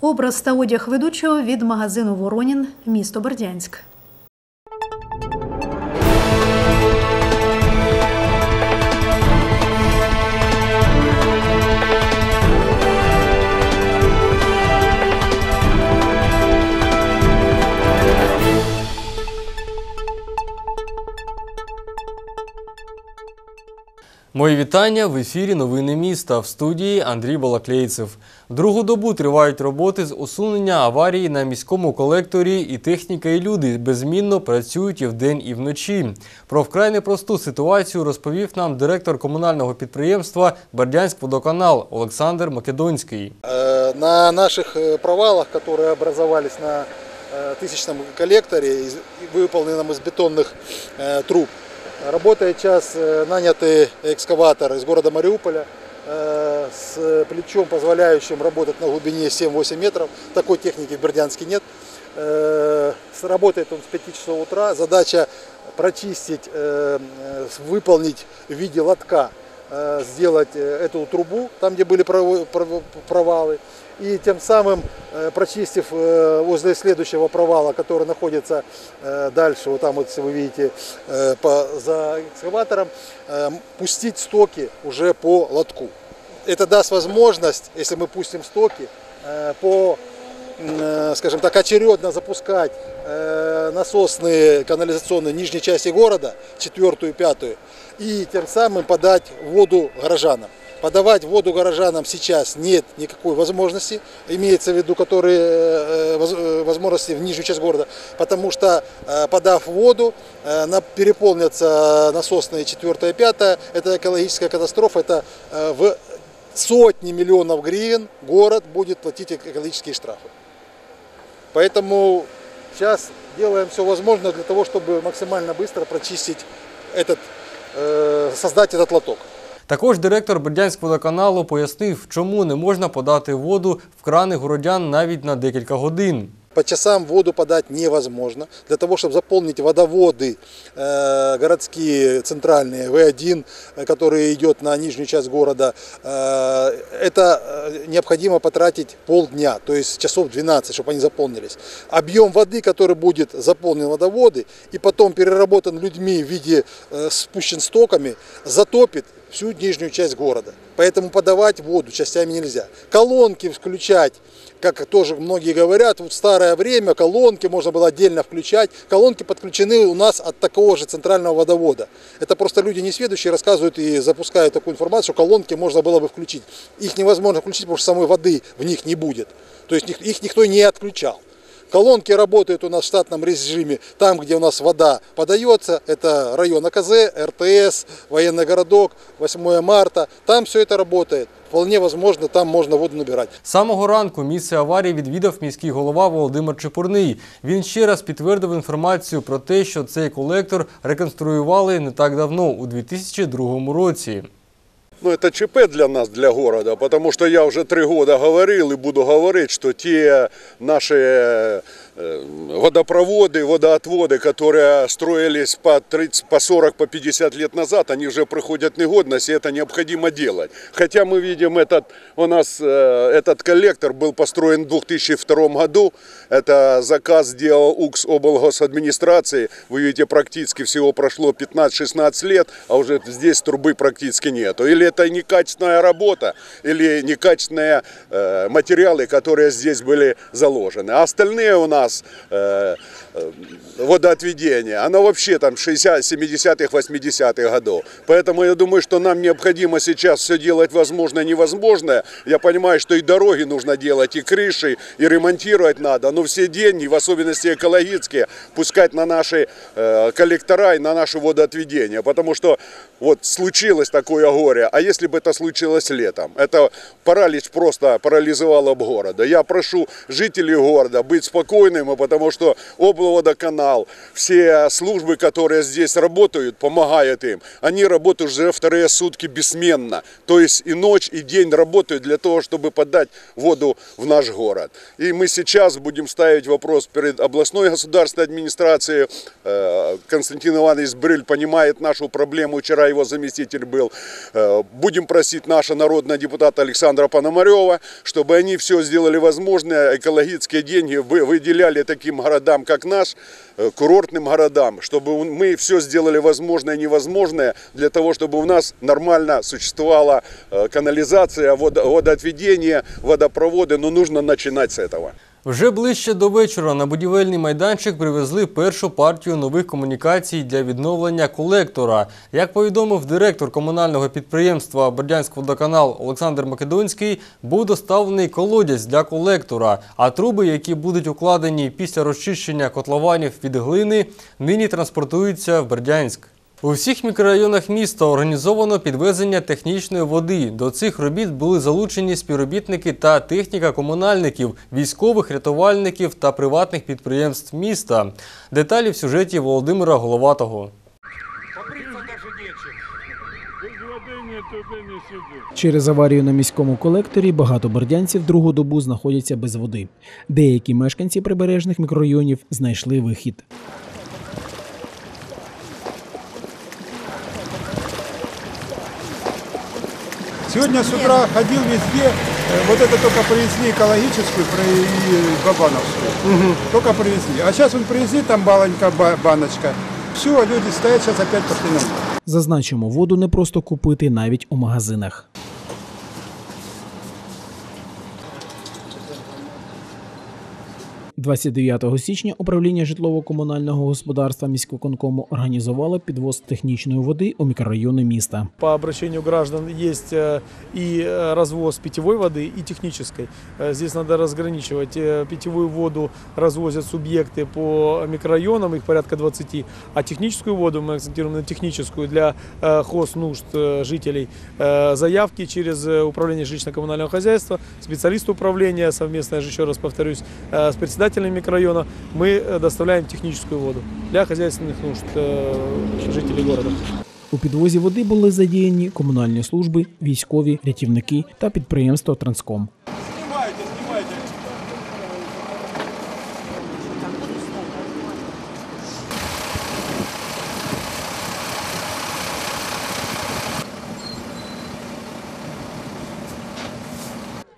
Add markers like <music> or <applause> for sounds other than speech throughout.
Образ та одяг ведучого від магазину Воронін, місто Бердянськ. Мої вітання в ефірі Новини міста в студії Андрій Балаклейцев. Другу добу тривають роботи з усунення аварії на міському колекторі, і техніка, і люди беззмінно працюють і вдень, і вночі. Про вкрай непросту ситуацію розповів нам директор комунального підприємства Бердянськводоканал Олександр Македонський. Э, На наших э, провалах, которые образовались на э, тысячном коллекторе, из- выполненном из бетонных э, труб, Работает сейчас э, нанятый экскаватор из города Мариуполя э, с плечом, позволяющим работать на глубине 7-8 метров. Такой техники в Бердянске нет. Э, Работает он с 5 часов утра. Задача прочистить, выполнить в виде лотка сделать эту трубу, там, где были провалы, и тем самым, э, прочистив э, возле следующего провала, который находится э, дальше, вот там вот, вы видите, по- за экскаватором, пустить стоки уже по лотку. Это даст возможность, если мы пустим стоки, по скажем так, очередно запускать насосные канализационные нижней части города, четвертую и пятую, и тем самым подать воду горожанам. Подавать воду горожанам сейчас нет никакой возможности, имеется в виду, которые э, воз- э, возможности в нижнюю часть города, потому что э, подав воду, э, переполнятся насосные четвертая и пятая, это экологическая катастрофа, это э, в сотни миллионов гривен город будет платить экологические штрафы. Поэтому сейчас делаем все возможное для того, чтобы максимально быстро прочистить этот, э, создать этот лоток. Також директор Бердянськводоканалу пояснив, чому не можна подати воду в крани городян навіть на декілька годин. По часам воду подать невозможно. Для того, чтобы заполнить водоводы э, городские, центральные, В1, э, который идет на нижнюю часть города, э, это э, необходимо потратить полдня, то есть часов 12, чтобы они заполнились. Объем воды, который будет заполнен в водоводы и потом переработан людьми в виде э, спущен стоками, затопит всю нижнюю часть города. Поэтому подавать воду частями нельзя. Колонки включать, как тоже многие говорят, вот в старое время колонки можно было отдельно включать. Колонки подключены у нас от такого же центрального водовода. Это просто люди несведущие рассказывают и запускают такую информацию, что колонки можно было бы включить. Их невозможно включить, потому что самой воды в них не будет. То есть их- никто не отключал. Колонки работают у нас в штатном режиме там, где у нас вода подается. Это район АКЗ, РТС, военный городок, 8 марта. Там все это работает. Вполне возможно, там можно воду набирать. З самого ранку місце аварії відвідав міський голова Володимир Чепурний. Він ще раз підтвердив інформацію про те, що цей колектор реконструювали не так давно, у 2002 році. Ну, это ЧП для нас, для города, потому что я уже три года говорил и буду говорить, что те наши водопроводы, водоотводы, которые строились по 30, по 40, по 50 лет назад, они уже проходят негодность, и это необходимо делать. Хотя мы видим, этот, у нас э, этот коллектор был построен в 2002 году, это заказ сделал УКС облгосадминистрации, вы видите, практически всего прошло 15-16 лет, а уже здесь трубы практически нету. Или это некачественная работа, или некачественные э, материалы, которые здесь были заложены. А остальные у нас э, э, водоотведение, оно вообще там 60, 70-х, 80-х годов. Поэтому я думаю, что нам необходимо сейчас все делать возможное и невозможное. Я понимаю, что и дороги нужно делать, и крыши, и ремонтировать надо, но все деньги, в особенности экологические, пускать на наши э, коллектора и на наше водоотведение. Потому что вот случилось такое горе, а если бы это случилось летом? Это паралич просто парализовало бы города. Я прошу жителей города быть спокойными, потому что облводоканал, все службы, которые здесь работают, помогают им, они работают уже вторые сутки бессменно. То есть и ночь, и день работают для того, чтобы подать воду в наш город. И мы сейчас будем ставить вопрос перед областной государственной администрацией. Э, Константин Иванович Брыль понимает нашу проблему. Вчера его заместитель был. Э, Будем просить нашего народного депутата Александра Пономарева, чтобы они все сделали возможное, экологические деньги вы- выделяли таким городам, как наш, э, курортным городам, чтобы мы все сделали возможное и невозможное для того, чтобы у нас нормально существовала э, канализация, водо- водоотведение, водопроводы, но нужно начинать с этого. Вже ближче до вечора на будівельний майданчик привезли першу партію нових комунікацій для відновлення колектора. Як повідомив директор комунального підприємства Бердянськводоканал Олександр Македонський, був доставлений колодязь для колектора, а труби, які будуть укладені після розчищення котлованів від глини, нині транспортуються в Бердянськ. У всіх мікрорайонах міста організовано підвезення технічної води. До цих робіт були залучені співробітники та техніка комунальників, військових, рятувальників та приватних підприємств міста. Деталі в сюжеті Володимира Головатого. Через аварію на міському колекторі багато бердянців другу добу знаходяться без води. Деякі мешканці прибережних мікрорайонів знайшли вихід. Сегодня с утра ходил везде, э, вот это только привезли экологическую про- и Бабановскую. Только привезли. А сейчас он привезли, там балонька, ба- баночка. Все, люди стоят, сейчас опять пошли на море. Зазначимо, воду не просто купити навіть у магазинах. – 29 січня управління житлово-комунального господарства міськвиконкому організувало підвоз технічної води у мікрорайони міста. По обращению граждан есть э, и э, развоз питьевой воды, и технической. Э, Здесь надо разграничивать. Э, Питьевую воду развозят субъекты по микрорайонам, их порядка 20, а техническую воду мы акцентируем на техническую для э, хознужд э, жителей. Э, Заявки через э, управление жилищно-коммунального хозяйства, специалисты управления, совместно, я же еще раз повторюсь, э, с председателями микрорайона, мы э, доставляем техническую воду для хозяйственных нужд э, жителей города. У підвозі води були задіяні комунальні служби, військові, рятівники та підприємство Транском.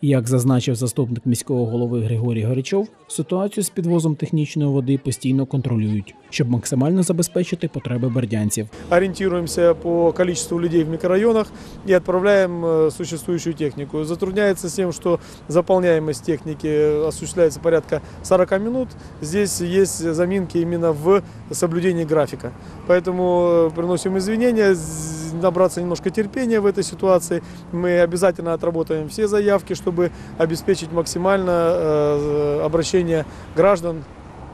Як зазначив заступник міського голови Григорій Горячов, ситуацію з підвозом технічної води постійно контролюють, щоб максимально забезпечити потреби бердянців. ориентируемся по количеству людей в микрорайонах и отправляем э, существующую технику. Затрудняется с тем, что заполняемость техники осуществляется порядка 40 минут. Здесь есть заминки именно в соблюдении графика. Поэтому э, приносим извинения, з- Набраться немножко терпения в этой ситуации. Мы обязательно отработаем все заявки, чтобы обеспечить максимально э, обращение граждан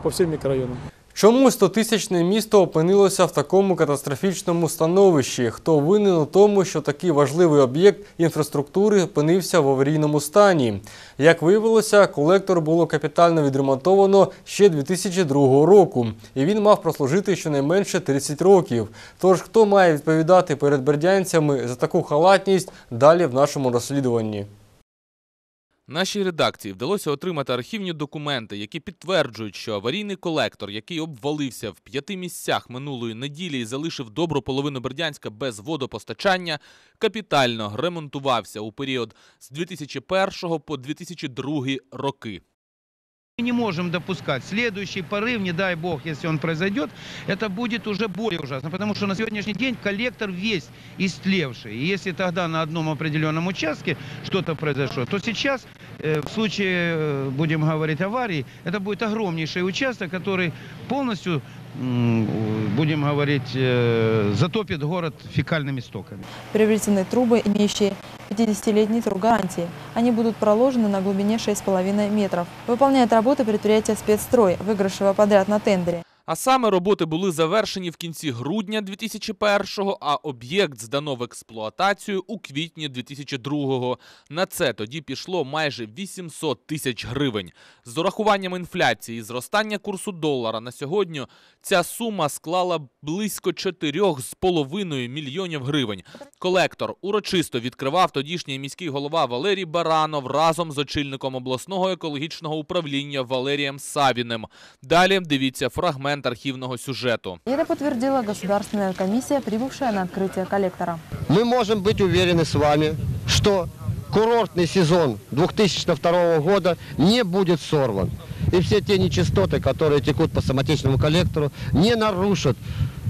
по всем микрорайонам. Чому 100-тисячне місто опинилося в такому катастрофічному становищі? Хто винен у тому, що такий важливий об'єкт інфраструктури опинився в аварійному стані? Як виявилося, колектор було капітально відремонтовано ще 2002 року, і він мав прослужити щонайменше 30 років. Тож хто має відповідати перед бердянцями за таку халатність далі в нашому розслідуванні? Нашій редакції вдалося отримати архівні документи, які підтверджують, що аварійний колектор, який обвалився в п'яти місцях минулої неділі і залишив добру половину Бердянська без водопостачання, капітально ремонтувався у період з 2001 по 2002 роки. Мы не можем допускать. Следующий порыв, не дай бог, если он произойдет, это будет уже более ужасно. Потому что на сегодняшний день коллектор весь истлевший. И если тогда на одном определенном участке что-то произошло, то сейчас, э, в случае, э, будем говорить, аварии, это будет огромнейший участок, который полностью, м, будем говорить, э, затопит город фекальными стоками. Приобретены трубы, имеющие 50-летний срок гарантии. Они будут проложены на глубине 6,5 метров. Выполняет работы предприятие «Спецстрой», выигравшего подряд на тендере. А саме роботи були завершені в кінці грудня 2001-го, а об'єкт здано в експлуатацію у квітні 2002-го. На це тоді пішло майже 800 тисяч гривень. З урахуванням інфляції і зростання курсу долара на сьогодні ця сума склала близько 4,5 мільйонів гривень. Колектор урочисто відкривав тодішній міський голова Валерій Баранов разом з очільником обласного екологічного управління Валерієм Савіним. Далі дивіться фрагмент фрагмент архівного сюжету. Это подтвердила Государственная комиссия, прибывшая на открытие коллектора. Мы можем быть уверены с вами, что курортный сезон 2002 года не будет сорван. и все ті нечистоти, которые текут по самотечному коллектору, не нарушат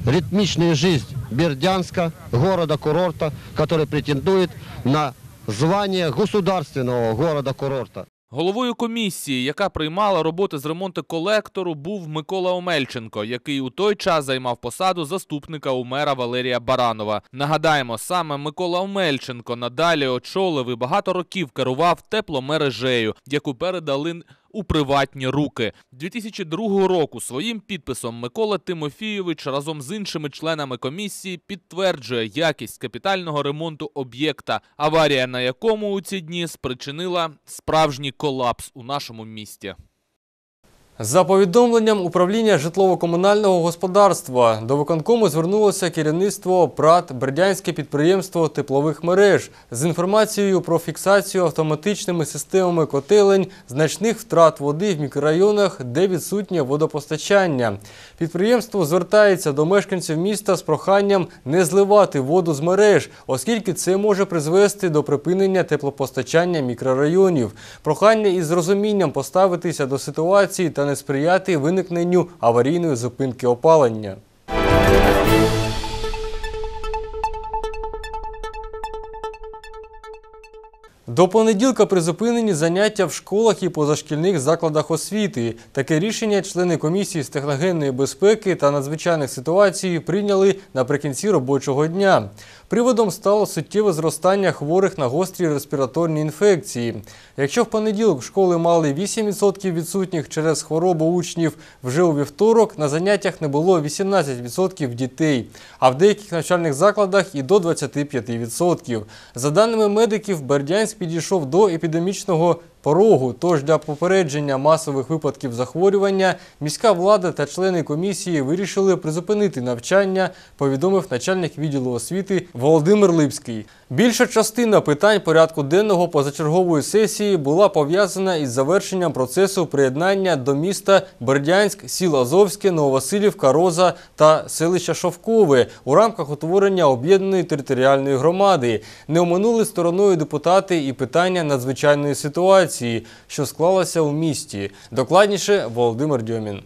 ритмичную жизнь Бердянска города курорта, который претендует на звание государственного города курорта. Головою комісії, яка приймала роботи з ремонту колектору, був Микола Омельченко, який у той час займав посаду заступника у мера Валерія Баранова. Нагадаємо, саме Микола Омельченко надалі очолив і багато років керував тепломережею, яку передали у приватні руки. 2002 року своїм підписом Микола Тимофійович разом з іншими членами комісії підтверджує якість капітального ремонту об'єкта, аварія на якому у ці дні спричинила справжній колапс у нашому місті. За повідомленням управління житлово-комунального господарства до виконкому звернулося керівництво ПРАТ Бердянське підприємство теплових мереж з інформацією про фіксацію автоматичними системами котелень значних втрат води в мікрорайонах, де відсутнє водопостачання. Підприємство звертається до мешканців міста з проханням не зливати воду з мереж, оскільки це може призвести до припинення теплопостачання мікрорайонів. Прохання із розумінням поставитися до ситуації та не сприяти виникненню аварійної зупинки опалення. До понеділка призупинені заняття в школах і позашкільних закладах освіти. Таке рішення члени комісії з техногенної безпеки та надзвичайних ситуацій прийняли наприкінці робочого дня. Приводом стало суттєве зростання хворих на гострі респіраторні інфекції. Якщо в понеділок школи мали 8% відсутніх через хворобу учнів, вже у вівторок на заняттях не було 18% дітей, а в деяких навчальних закладах і до 25%. За даними медиків, Бердянськ підійшов до епідемічного порогу. Тож для попередження масових випадків захворювання міська влада та члени комісії вирішили призупинити навчання, повідомив начальник відділу освіти Володимир Липський. Більша частина питань порядку денного позачергової сесії була пов'язана із завершенням процесу приєднання до міста Бердянськ, сіл Азовське, Нововасилівка, Роза та селища Шовкове у рамках утворення об'єднаної територіальної громади. Не оминули стороною депутати і питання надзвичайної ситуації, що склалася у місті. Докладніше Володимир Дьомін.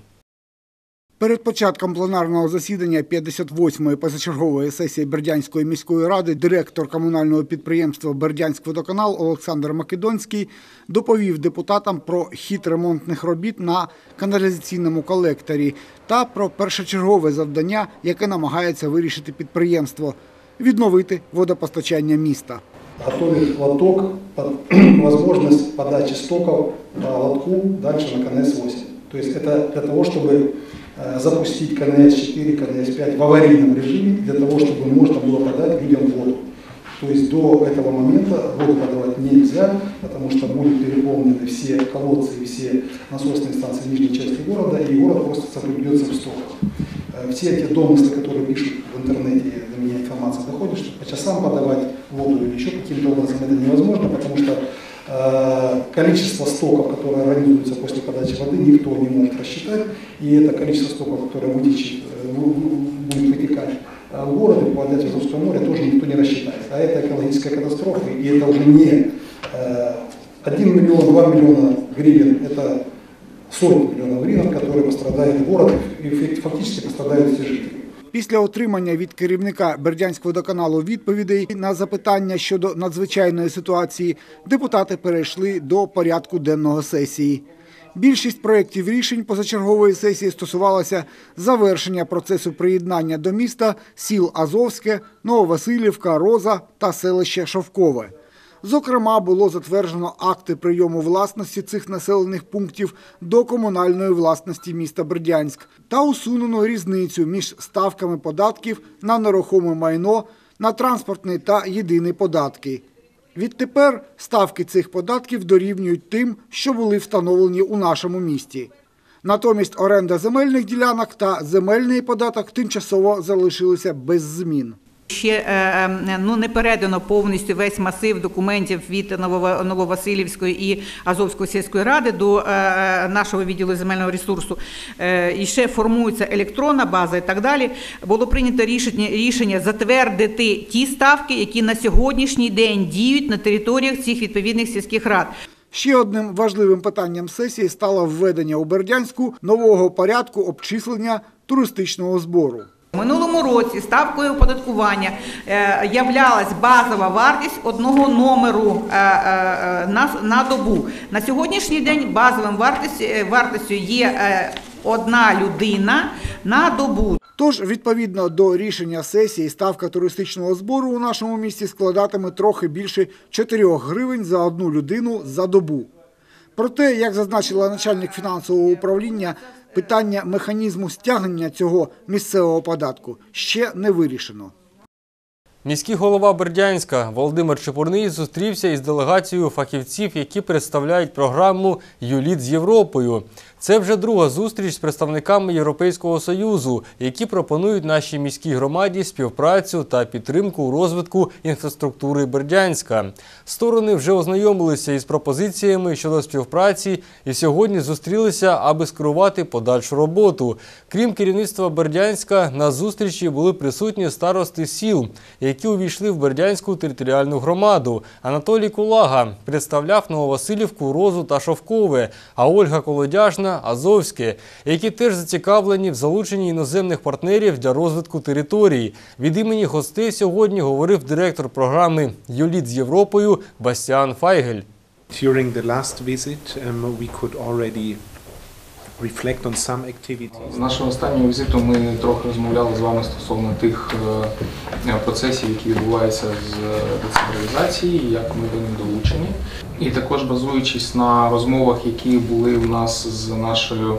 Перед початком пленарного засідання 58-ї позачергової сесії Бердянської міської ради директор комунального підприємства Бердянськводоканал Олександр Македонський доповів депутатам про хід ремонтних робіт на каналізаційному колекторі та про першочергове завдання, яке намагається вирішити підприємство відновити водопостачання міста. Готовит лоток под <clears throat> возможность подачи стоков по лотку дальше на КНС-8. То есть это для того, чтобы э, запустить КНС-4, КНС-5 в аварийном режиме, для того, чтобы можно было подать людям воду. То есть до этого момента воду подавать нельзя, потому что будут переполнены все колодцы и все насосные станции нижней части города, и город просто соблюдется в стоках. Э, Все эти домыслы, которые пишут в интернете, информация доходит, что по часам подавать воду или еще каким-то образом это невозможно, потому что э, количество стоков, которые организуются после подачи воды, никто не может рассчитать, и это количество стоков, которое вытечет, э, будет вытекать э, в город и попадать в Азовское море, тоже никто не рассчитает. А это экологическая катастрофа, и это уже не э, 1 миллион, 2 миллиона гривен, это сотни миллионов гривен, которые пострадает город, и фак- фактически пострадают все жители. Після отримання від керівника Бердянськводоканалу відповідей на запитання щодо надзвичайної ситуації, депутати перейшли до порядку денного сесії. Більшість проєктів рішень позачергової сесії стосувалася завершення процесу приєднання до міста сіл Азовське, Нововасилівка, Роза та селище Шовкове. Зокрема, було затверджено акти прийому власності цих населених пунктів до комунальної власності міста Бердянськ та усунено різницю між ставками податків на нерухоме майно, на транспортний та єдиний податки. Відтепер ставки цих податків дорівнюють тим, що були встановлені у нашому місті. Натомість оренда земельних ділянок та земельний податок тимчасово залишилися без змін. Ще е, е, ну не передано повністю весь масив документів від Новова- Нововасилівської і Азовської сільської ради до е, нашого відділу земельного ресурсу. І ще формується електронна база і так далі. Було прийнято рішення, рішення затвердити ті ставки, які на сьогоднішній день діють на територіях цих відповідних сільських рад. Ще одним важливим питанням сесії стало введення у Бердянську нового порядку обчислення туристичного збору. Минулому році ставкою оподаткування е, являлась базова вартість одного номеру е, е, на, добу. На сьогоднішній день базовим вартістю, є одна людина на добу. Тож, відповідно до рішення сесії, ставка туристичного збору у нашому місті складатиме трохи більше 4 гривень за одну людину за добу. Проте, як зазначила начальник фінансового управління, питання механізму стягнення цього місцевого податку ще не вирішено. Міський голова Бердянська Володимир Чепурний зустрівся із делегацією фахівців, які представляють програму «Юліт з Європою». Це вже друга зустріч з представниками Європейського Союзу, які пропонують нашій міській громаді співпрацю та підтримку у розвитку інфраструктури Бердянська. Сторони вже ознайомилися із пропозиціями щодо співпраці і сьогодні зустрілися, аби скерувати подальшу роботу. Крім керівництва Бердянська, на зустрічі були присутні старости сіл, які увійшли в Бердянську територіальну громаду. Анатолій Кулага представляв Нововасилівку, Розу та Шовкове, а Ольга Колодяжна Азовське, які теж зацікавлені в залученні іноземних партнерів для розвитку території. Від імені гостей сьогодні говорив директор програми Юліт з Європою Бастіан Файгель. During the last visit, um, we could already reflect on some activities. З нашого останнього візиту ми трохи розмовляли з вами стосовно тих е, процесів, які відбуваються з децентралізації, як ми до них долучені. І також базуючись на розмовах, які були в нас з нашою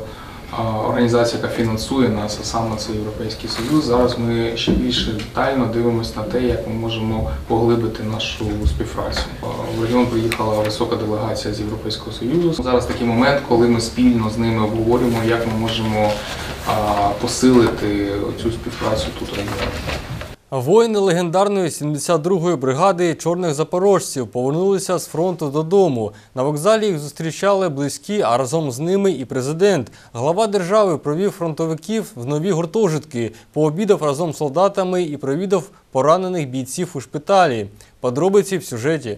організацією, яка фінансує нас, а саме це Європейський Союз. Зараз ми ще більше детально дивимося на те, як ми можемо поглибити нашу співпрацю. В регіон приїхала висока делегація з Європейського Союзу. Зараз такий момент, коли ми спільно з ними обговорюємо, як ми можемо посилити цю співпрацю тут. Воїни легендарної 72-ї бригади чорних запорожців повернулися з фронту додому. На вокзалі їх зустрічали близькі, а разом з ними і президент. Глава держави провів фронтовиків в нові гуртожитки, пообідав разом з солдатами і провідав поранених бійців у шпиталі. Подробиці в сюжеті.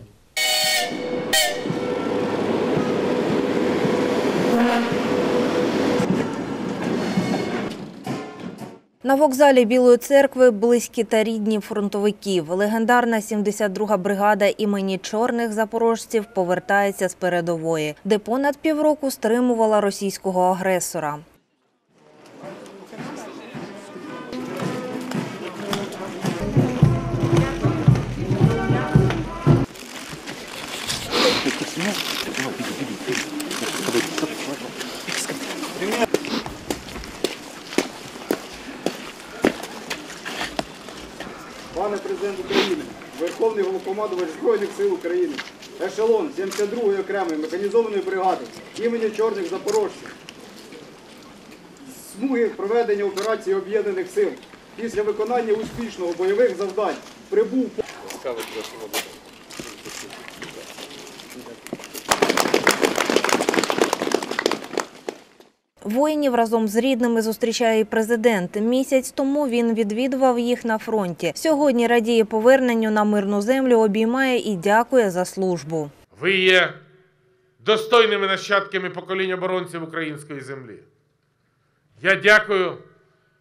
На вокзалі Білої церкви близькі та рідні фронтовиків. Легендарна 72-га бригада імені чорних запорожців повертається з передової, де понад півроку стримувала російського агресора. Пане президент України, Верховний Головкомандувач Збройних сил України, ешелон 72-ї окремої механізованої бригади імені Чорних Запорожців. Смуги проведення операції Об'єднаних сил після виконання успішного бойових завдань прибув Воїнів разом з рідними зустрічає і президент. Місяць тому він відвідував їх на фронті. Сьогодні радіє поверненню на мирну землю, обіймає і дякує за службу. Ви є достойними нащадками покоління оборонців української землі. Я дякую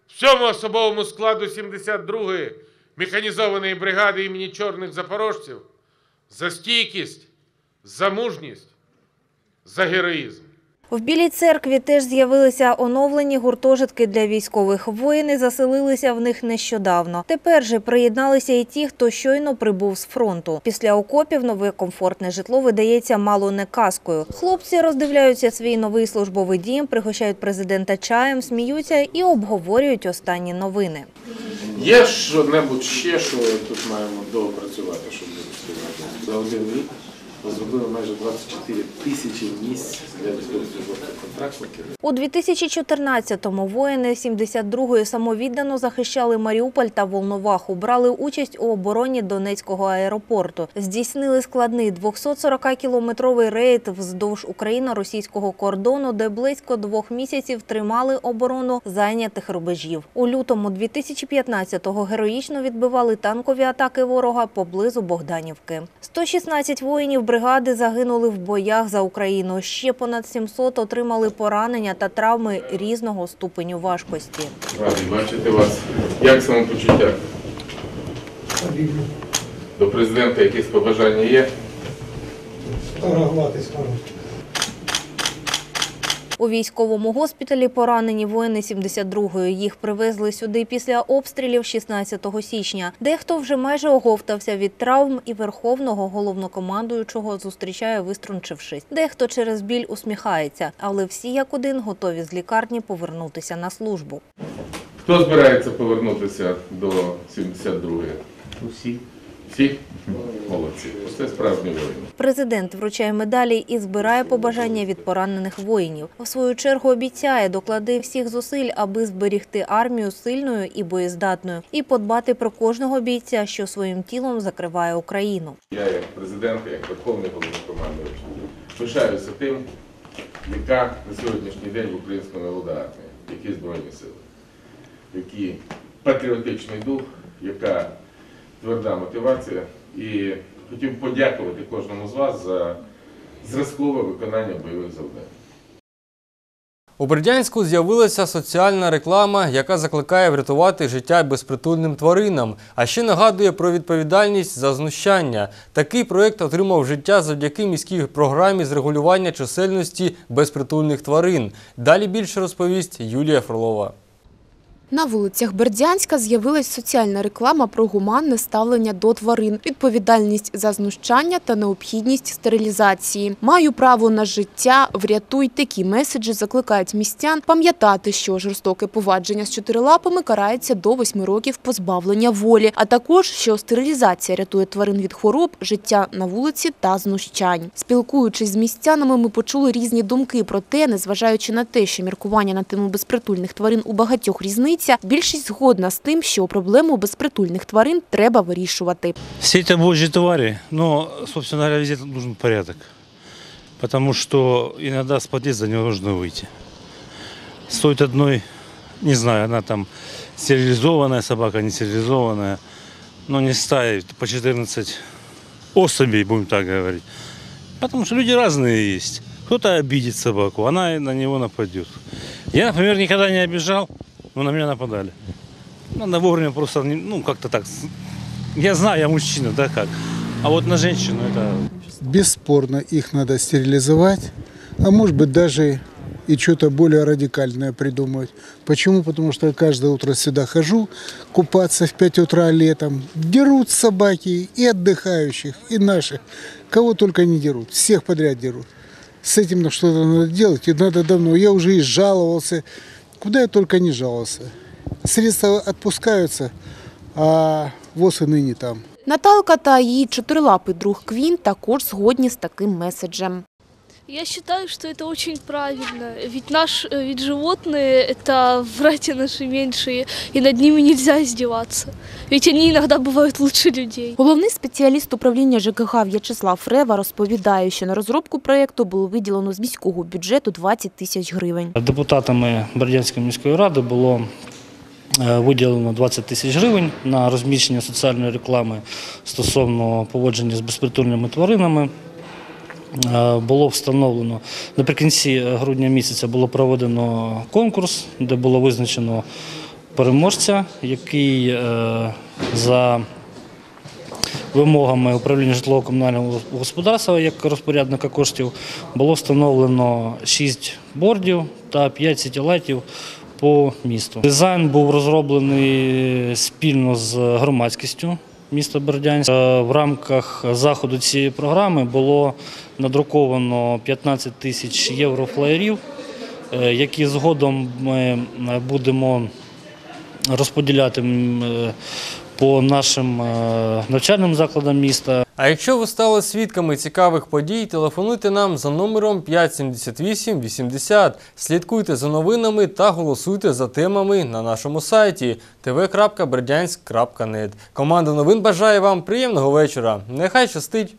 всьому особовому складу 72-ї механізованої бригади імені Чорних Запорожців за стійкість, за мужність, за героїзм. В Білій церкві теж з'явилися оновлені гуртожитки для військових. Воїни заселилися в них нещодавно. Тепер же приєдналися і ті, хто щойно прибув з фронту. Після окопів нове комфортне житло видається мало не казкою. Хлопці роздивляються свій новий службовий дім, пригощають президента чаєм, сміються і обговорюють останні новини. Є що-небудь ще, що тут маємо доопрацювати, щоб? За один рік ми зробили майже 24 тисячі місць для військовослужбовців У 2014-му воїни 72-ї самовіддано захищали Маріуполь та Волноваху, брали участь у обороні Донецького аеропорту, здійснили складний 240-кілометровий рейд вздовж Україно-російського кордону, де близько двох місяців тримали оборону зайнятих рубежів. У лютому 2015-го героїчно відбивали танкові атаки ворога поблизу Богданівки. 116 воїнів бригади загинули в боях за Україну. Ще понад 700 отримали поранення та травми різного ступеню важкості. Радий бачити вас. Як самопочуття? До президента якісь побажання є? У військовому госпіталі поранені воїни 72-ї. Їх привезли сюди після обстрілів 16 січня. Дехто вже майже оговтався від травм і верховного головнокомандуючого зустрічає виструнчившись. Дехто через біль усміхається, але всі як один готові з лікарні повернутися на службу. Хто збирається повернутися до 72-ї? Усі. Всі? Молодці. Це справжні воїни. Президент вручає медалі і збирає побажання від поранених воїнів. У свою чергу обіцяє доклади всіх зусиль, аби зберігти армію сильною і боєздатною, і подбати про кожного бійця, що своїм тілом закриває Україну. Я як президент, як верховний головнокомандувач, пишаюся тим, яка на сьогоднішній день в українському народу армія, які збройні сили, який патріотичний дух, яка тверда мотивація. І хотів подякувати кожному з вас за зразкове виконання бойових завдань. У Бердянську з'явилася соціальна реклама, яка закликає врятувати життя безпритульним тваринам, а ще нагадує про відповідальність за знущання. Такий проєкт отримав життя завдяки міській програмі з регулювання чисельності безпритульних тварин. Далі більше розповість Юлія Фролова. На вулицях Бердянська з'явилась соціальна реклама про гуманне ставлення до тварин, відповідальність за знущання та необхідність стерилізації. Маю право на життя, врятуй. Такі меседжі закликають містян пам'ятати, що жорстоке повадження з чотирилапами карається до восьми років позбавлення волі, а також що стерилізація рятує тварин від хвороб, життя на вулиці та знущань. Спілкуючись з містянами, ми почули різні думки про те, незважаючи на те, що міркування на тему безпритульних тварин у багатьох різниця, більшість згодна з тим, що проблему безпритульних тварин треба вирішувати. Все это божьи твари, но, собственно говоря, везде нужен порядок. Потому что иногда с подъезда невозможно выйти. Стоит одной, не знаю, она там стерилизованная собака, не стерилизованная, но не стаи, по 14 особей, будем так говорить. Потому что люди разные есть. Кто-то обидит собаку, она на него нападет. Я, например, никогда не обижал, Но на меня нападали. Надо вовремя просто, ну, как-то так. Я знаю, я мужчина, да как. А вот на женщину это Бесспорно, их надо стерилизовать, а может быть даже и что-то более радикальное придумать. Почему? Потому что я каждое утро сюда хожу купаться в 5 утра летом. Дерут собаки и отдыхающих, и наших. Кого только не дерут, всех подряд дерут. С этим на что-то надо делать, и надо давно. Я уже и жаловался, куда я только не жаловался. Средства отпускаются, а ВОЗ и ныне там. Наталка та її чотирилапий друг Квін також згодні з таким меседжем. Я считаю, что это очень правильно. Ведь, наш, э, ведь животные – это братья наши меньшие, и над ними нельзя издеваться. Ведь они иногда бывают лучше людей. Головний спеціаліст управління ЖКГ В'ячеслав Фрева розповідає, що на розробку проєкту було виділено з міського бюджету 20 тисяч гривень. Депутатами Бердянської міської ради було е, виділено 20 тисяч гривень на розміщення соціальної реклами стосовно поводження з безпритульними тваринами. Е, Було встановлено наприкінці грудня місяця було проведено конкурс, де було визначено переможця, який е, за вимогами управління житлово-комунального господарства як розпорядника коштів було встановлено 6 бордів та 5 сітілайтів по місту. Дизайн був розроблений спільно з громадськістю міста Бердянськ. Е, В рамках заходу цієї програми було надруковано 15 тисяч євро флаєрів, е, які згодом ми е, будемо розподіляти по нашим е, навчальним закладам міста. А якщо ви стали свідками цікавих подій, телефонуйте нам за номером 578 80. Слідкуйте за новинами та голосуйте за темами на нашому сайті tv.berдянськ.net. Команда новин бажає вам приємного вечора. Нехай щастить!